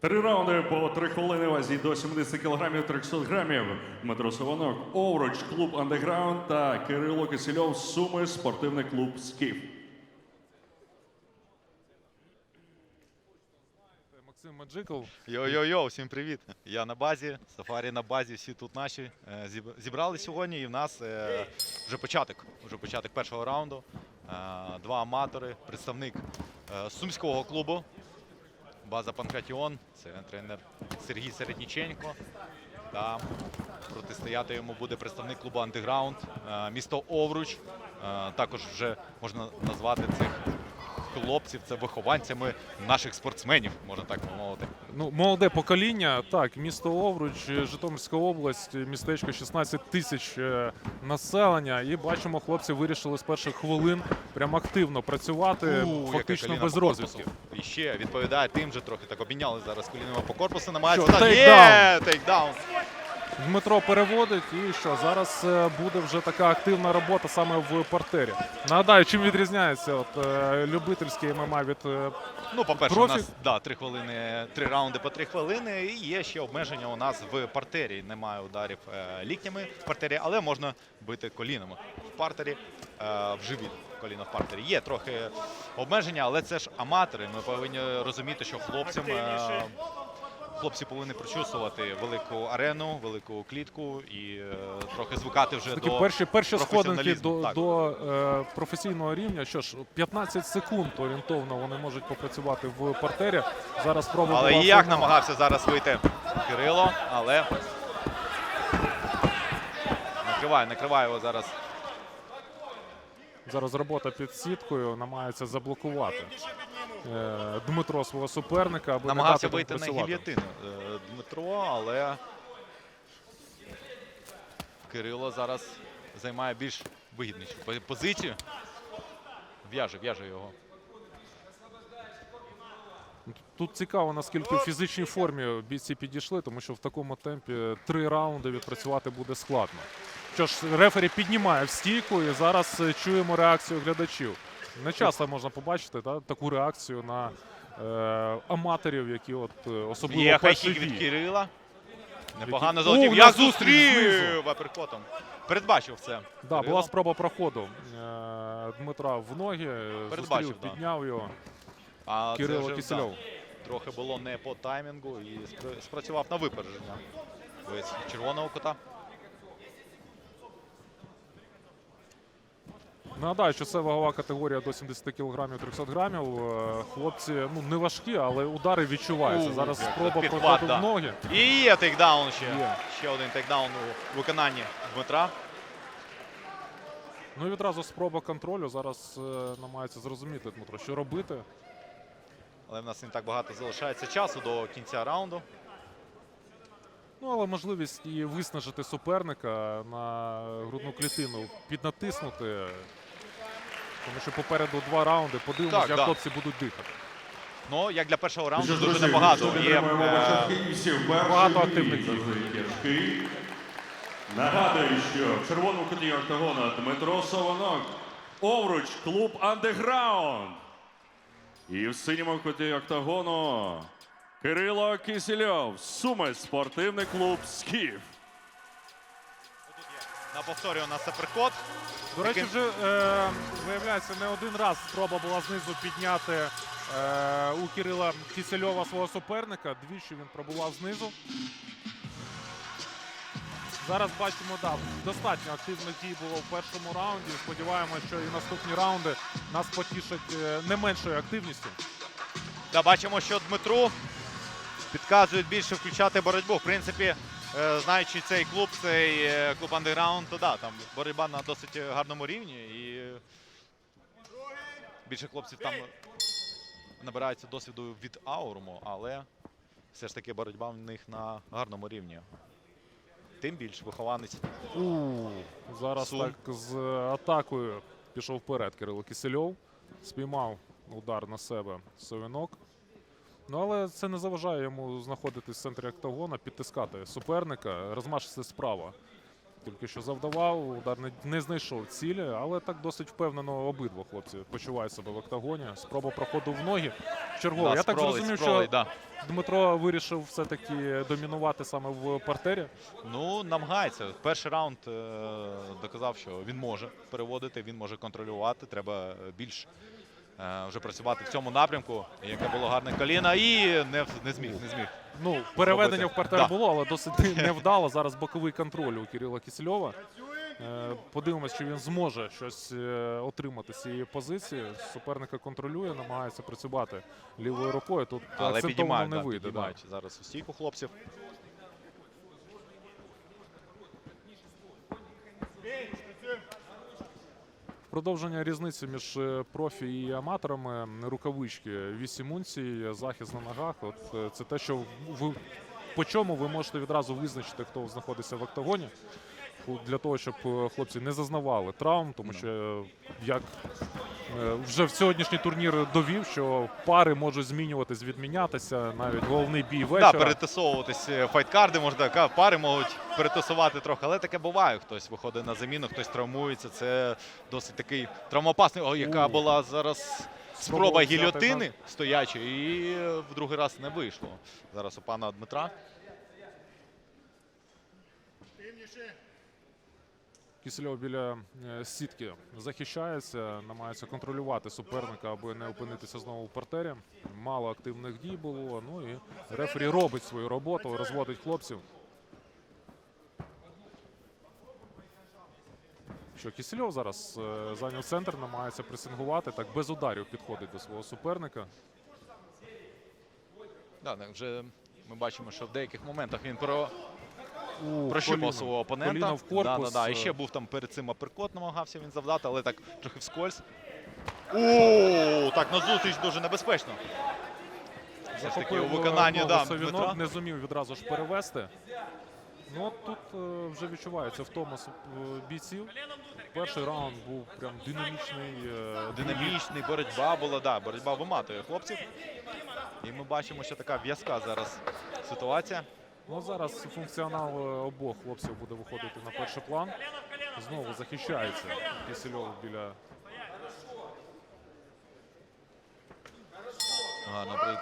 Три раунди по три хвилини вазі до 70 кг 300 грамів. Дмитро Савонок, Овруч, клуб Андеграунд та Кирило Кисельов, Суми, спортивний клуб Скіф. Максим Маджиков. Йо-йо-йо, всім привіт. Я на базі, сафарі на базі, всі тут наші. Е, Зібрали сьогодні і в нас е, вже початок. Вже початок першого раунду. Е, Два аматори, представник сумського клубу. База Панкратіон, це тренер Сергій Середніченко. Та протистояти йому буде представник клубу Антиграунд, е, місто Овруч. Е, Також вже можна назвати цих хлопців, це вихованцями наших спортсменів, можна так мовити. Ну, молоде покоління. Так, місто Овруч, Житомирська область, містечко 16 тисяч е, населення. І бачимо, хлопці вирішили з перших хвилин прям активно працювати, У, фактично без розвідки. І ще відповідає тим же трохи так обміняли зараз колінами по корпусу, так, тейкдаун? Дмитро переводить, і що зараз е, буде вже така активна робота саме в партері. Нагадаю, чим відрізняється от, е, любительський ММА від е, Ну, по-перше, Профі- у нас да, три хвилини, три раунди по три хвилини. І є ще обмеження у нас в партері. Немає ударів ліктями в партері, але можна бити колінами в партері, в живіт. Коліно в партері. Є трохи обмеження, але це ж аматори. Ми повинні розуміти, що хлопцям. Хлопці повинні прочувствувати велику арену, велику клітку і е, трохи звикати вже такі до перші, перші сходинки до, так. до е, професійного рівня. Що ж, 15 секунд орієнтовно вони можуть попрацювати в партері. Зараз спроба Але як фінал. намагався зараз вийти Кирило, але накриває, накриває його зараз. Зараз робота під сіткою намагається заблокувати е, Дмитро свого суперника, аби Намагався не дати вийти на гільйотину е, Дмитро, але Кирило зараз займає більш вигіднішу позицію. В'яже, в'яже його. Тут цікаво, наскільки в фізичній формі бійці підійшли, тому що в такому темпі три раунди відпрацювати буде складно. Що ж, рефері піднімає в стійку, і зараз е, чуємо реакцію глядачів. Не часто можна побачити та, таку реакцію на е, аматорів, які от е, особливо Є хайкік від. Кирила. Непогано О, на зустріч знизу. зустрів аперкотом. Передбачив це. Да, була спроба проходу е, Дмитра в ноги, Передбачив, зустрів, да. підняв його А це Кирило вже, Кисельов. да, трохи було не по таймінгу і спр- спрацював на випередження. Боєць червоного кота. Нагадаю, що це вагова категорія до 70 кг 300 грамів. Е, Хлопці ну не важкі, але удари відчуваються. Зараз спроба проходу да. в ноги. І є тейкдаун ще. Є. Ще один тейкдаун у виконанні Дмитра. Ну і відразу спроба контролю. Зараз е, намагається зрозуміти Дмитро, що робити. Але в нас не так багато залишається часу до кінця раунду. Ну але можливість і виснажити суперника на грудну клітину, піднатиснути. Тому що попереду два раунди. Подивимось, Так, як да. хлопці будуть дихати. Ну, як для першого раунду, дуже небагато. Є, підтримуємо е, багато активних дій. Нагадую, що в червоному куті октагона Дмитро Савонок, Овруч, клуб Андеграунд. І в синьому куті октагону Кирило Кисельов, Суми, спортивний клуб Скіф. На повторі у нас аперкот. До речі, вже е, виявляється, не один раз спроба була знизу підняти е, у Кирила Кисельова свого суперника. Двічі він пробував знизу. Зараз бачимо, да, достатньо активних дій було в першому раунді. Сподіваємося, що і наступні раунди нас потішать е, не меншою активністю. Да, бачимо, що Дмитру підказують більше включати боротьбу. В принципі, знаючи цей клуб, цей е, клуб андеграунд, то да, там боротьба на досить гарному рівні. І е, більше хлопців там набираються досвіду від ауруму, але все ж таки боротьба в них на гарному рівні. Тим більше вихованець. У, зараз Сум. так з атакою пішов вперед Кирило Кисельов. Спіймав удар на себе Совінок. Ну, але це не заважає йому знаходитись в центрі октагона, підтискати суперника, розмашистись справа. Тільки що завдавав, удар не, не знайшов цілі, але так досить впевнено обидва хлопці почувають себе в октагоні. Спроба проходу в ноги. Чергово. Да, Я так зрозумів, спролить, що да. Дмитро вирішив все-таки домінувати саме в партері. Ну, намагається. Перший раунд е, доказав, що він може переводити, він може контролювати. Треба більш вже працювати в цьому напрямку. Яке було гарне коліна, і не, не зміг, не зміг. Ну, переведення в партер Да. було, але досить невдало. Зараз боковий контроль у Кирила Кисельова. Е, Подивимось, чи він зможе щось е, отримати з цієї позиції. Суперника контролює, намагається працювати лівою рукою. Тут Але акцентовано не да, вийде. Да. зараз у стійку хлопців. Продовження різниці між е, профі і аматорами. Рукавички 8 унцій, захист на ногах. От е, це те, що ви по чому ви можете відразу визначити, хто знаходиться в октагоні. Для того, щоб е, хлопці не зазнавали травм, тому Ну. що е, як е, вже в сьогоднішній турнір довів, що пари можуть змінюватись, відмінятися. Навіть головний бій Да, вечора. перетасовуватись е, файткарди, можна так, пари можуть перетасувати трохи, але таке буває. Хтось виходить на заміну, хтось травмується. Це досить такий травмоопасний. О, яка У. була зараз спроба гільотини стоячої, і в другий раз не вийшло. Зараз у пана Дмитра. Кисельов біля е, сітки захищається, намагається контролювати суперника, аби не опинитися знову в партері. Мало активних дій було. Ну і рефері робить свою роботу, розводить хлопців. Що Кисельов зараз е, зайняв центр, намагається пресингувати, так без ударів підходить до свого суперника. Да, вже ми бачимо, що в деяких моментах він про прощупав свого опонента. Коліно в корпус. Да, да, да. І е, ще був там перед цим аперкот, намагався він завдати, але так трохи вскользь. О, так на зустріч дуже небезпечно. Все ж таки у е, виконанні да, Савінок, Дмитра. не зумів відразу ж перевести. Ну от тут е, вже відчувається втома е, бійців. Перший раунд був прям динамічний. е, Динамічний, боротьба була, да, боротьба виматує хлопців. І ми бачимо, що така в'язка зараз ситуація. Ну зараз функціонал е, обох хлопців буде виходити на перший план. Знову захищається Кисельов біля.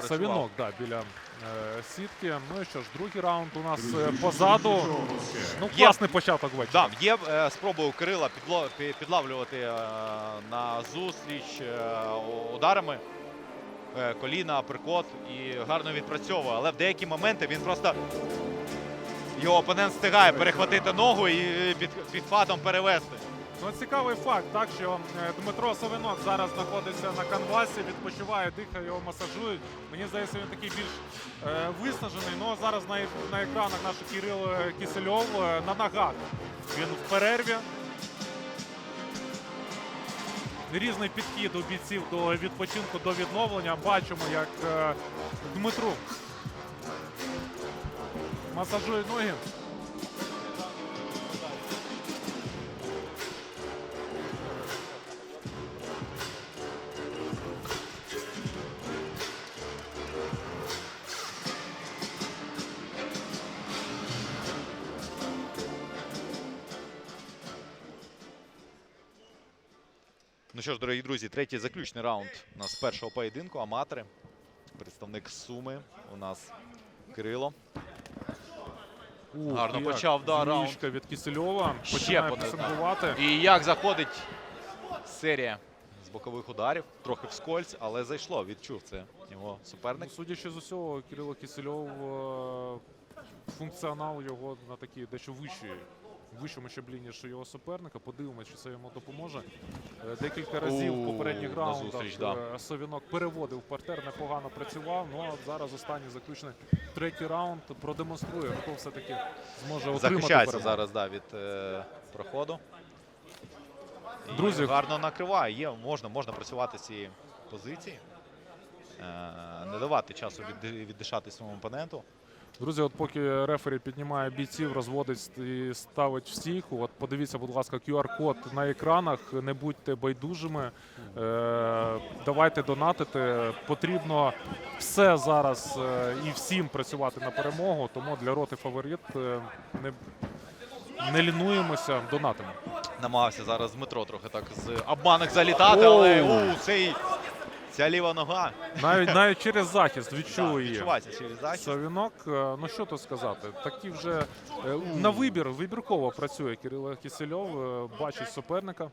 Савінок, да, біля е, сітки. Ну і що ж, другий раунд у нас е, позаду. Ну, класний початок вечора. Да, є е, спроба у Кирила підло, пі- підлавлювати е, на зустріч е, ударами. Е, коліна, апперкот і гарно відпрацьовує. Але в деякі моменти він просто його опонент встигає перехватити ногу і під, підхватом перевести. Ну, цікавий факт, так що е, Дмитро Савинок зараз знаходиться на канвасі, відпочиває, дихає, його масажують. Мені здається, він такий більш е, виснажений. Ну зараз на, на екранах наш Кирил е, Кисельов е, на ногах. Він в перерві. Різний підхід у бійців до відпочинку, до відновлення. Бачимо, як е, Дмитру масажує ноги. Що ж, дорогі друзі, третій заключний раунд у нас з першого поєдинку. Аматори. Представник Суми у нас Кирило. Ух, Гарно як почав, да, раунд. від Кисельова. Ще Починає буде, так. пресингувати. І як заходить серія з бокових ударів, трохи вскользь, але зайшло. Відчув це його Ну, суперник. судячи з усього, Кирило Кисельов е, функціонал його на такій дещо вищому щаблі, ніж його суперника. Подивимось, чи це йому допоможе. Е, Декілька разів в попередніх раундах е, Совінок переводив партер, непогано працював. Ну а зараз останній заключний третій раунд продемонструє, хто все-таки зможе отримати Захищається зараз да, від е, проходу. І гарно накриває. Є, можна, можна працювати з цієї позиції. Е, не давати часу відди- віддишати своєму опоненту. Друзі, от поки рефері піднімає бійців, розводить і ставить в стійку. От подивіться, будь ласка, QR-код на екранах. Не будьте байдужими. Е, давайте донатити. Потрібно все зараз е, і всім працювати на перемогу. Тому для роти фаворит е, не не лінуємося, донатимо. Намагався зараз Дмитро трохи так з обманок залітати, але у, цей, ця ліва нога Навіть навіть через захист да, відчує. відчувається через захист. Савінок, е, ну що тут сказати, такі вже е, на вибір, вибірково працює Кирило Кисельов, е, бачить суперника,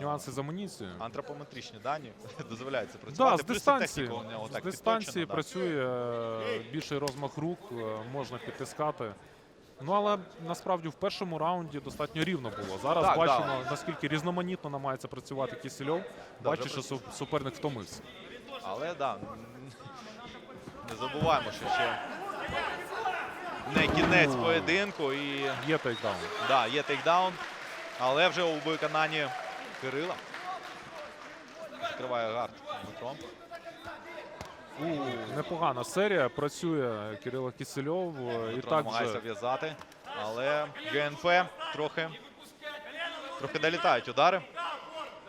нюанси з амуніцією. Антропометричні дані дозволяється Да, працювати. з Плюс дистанції, техніка у нього з так дистанції підточена, працює більший розмах рук, можна підтискати. Ну але насправді в першому раунді достатньо рівно було. Зараз Так, бачимо, да. наскільки різноманітно намагається працювати Кисельов. Да, Бачить, що су- суперник втомився. Але да, не забуваємо, що ще не кінець поєдинку і Є тейкдаун. да, є тейкдаун, але вже у виконанні Кирила. Відкриває гард Дмитро. Непогана серія. Працює Кирило Кисельов. е, І так намагається же в'язати, але ГНП трохи, трохи долітають удари.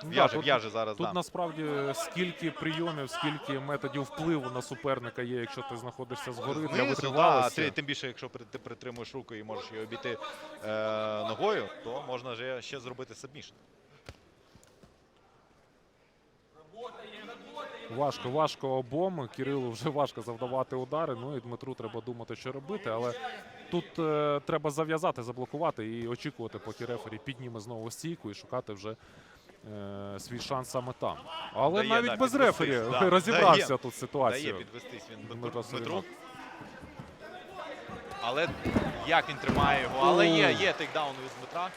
Да, В'яже, в'яже зараз. Тут да. насправді скільки прийомів, скільки методів впливу на суперника є, якщо ти знаходишся згори для Знизу, да, тим більше, якщо ти притримуєш руку і можеш її обійти е, ногою, то можна вже ще зробити сабмішн. Важко, важко обом. Кирилу вже важко завдавати удари. Ну і Дмитру треба думати, що робити. Але тут е, треба зав'язати, заблокувати і очікувати, поки рефері підніме знову стійку і шукати вже е, свій шанс саме там. Але Дає, навіть да, без підвестись, рефері да. розібрався Дає. тут ситуацію. Дає підвестись він Дмитро Дмитру. Дмитру. Але як він тримає його? Але є, є тейкдаун від Дмитра.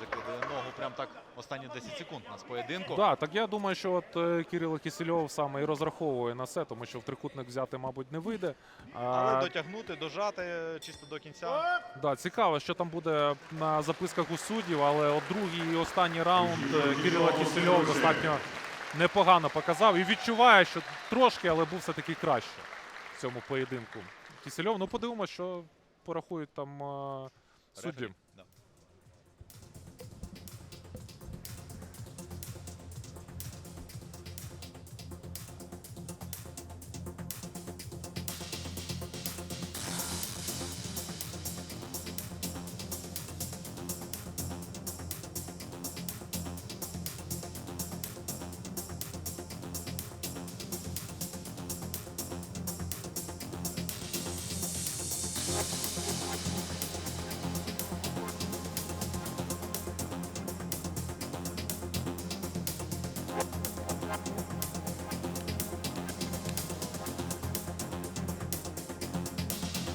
Закидає ногу прям так останні 10 секунд у нас поєдинку. Да, так я думаю, що от е, Кирило Кисельов саме і розраховує на це, тому що в трикутник взяти, мабуть, не вийде. Але А, дотягнути, дожати чисто до кінця. да, цікаво, що там буде на записках у суддів, але от другий і останній раунд е, Кирило Кисельов достатньо непогано показав і відчуває, що трошки, але був все-таки краще в цьому поєдинку. Кисельов, ну подивимося, що порахують там е, судді.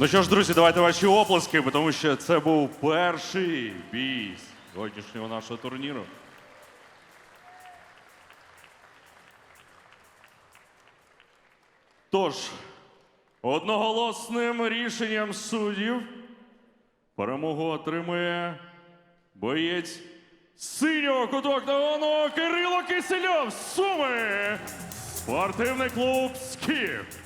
Ну що ж, друзі, давайте ваші оплески, тому що це був перший бій сьогоднішнього нашого турніру. Тож, одноголосним рішенням суддів перемогу отримує боєць синього куток октагону Кирило Кисельов з Суми. Спортивний клуб Скіф.